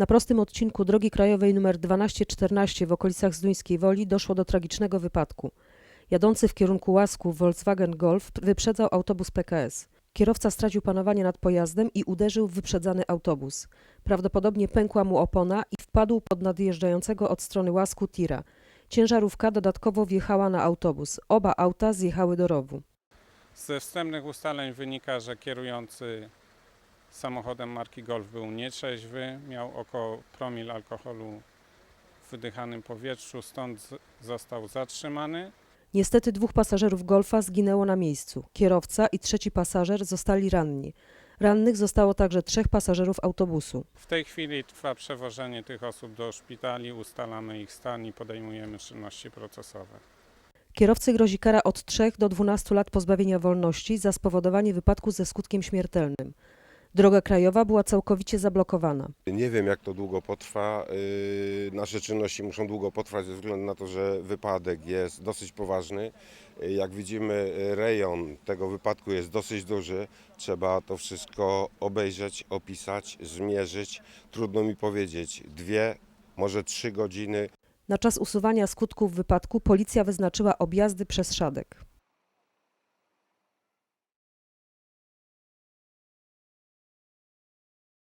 Na prostym odcinku drogi krajowej nr 1214 w okolicach Zduńskiej Woli doszło do tragicznego wypadku. Jadący w kierunku Łasku Volkswagen Golf wyprzedzał autobus PKS. Kierowca stracił panowanie nad pojazdem i uderzył w wyprzedzany autobus. Prawdopodobnie pękła mu opona i wpadł pod nadjeżdżającego od strony Łasku tira. Ciężarówka dodatkowo wjechała na autobus. Oba auta zjechały do rowu. Ze wstępnych ustaleń wynika, że kierujący samochodem marki Golf był nietrzeźwy, miał około promil alkoholu w wydychanym powietrzu, stąd został zatrzymany. Niestety dwóch pasażerów Golfa zginęło na miejscu. Kierowca i trzeci pasażer zostali ranni. Rannych zostało także trzech pasażerów autobusu. W tej chwili trwa przewożenie tych osób do szpitali, ustalamy ich stan i podejmujemy czynności procesowe. Kierowcy grozi kara od 3 do 12 lat pozbawienia wolności za spowodowanie wypadku ze skutkiem śmiertelnym. Droga krajowa była całkowicie zablokowana. Nie wiem, jak to długo potrwa. Yy, Nasze czynności muszą długo potrwać ze względu na to, że wypadek jest dosyć poważny. Yy, Jak widzimy, rejon tego wypadku jest dosyć duży. Trzeba to wszystko obejrzeć, opisać, zmierzyć. Trudno mi powiedzieć, dwie, może trzy godziny Na czas usuwania skutków wypadku policja wyznaczyła objazdy przez Szadek.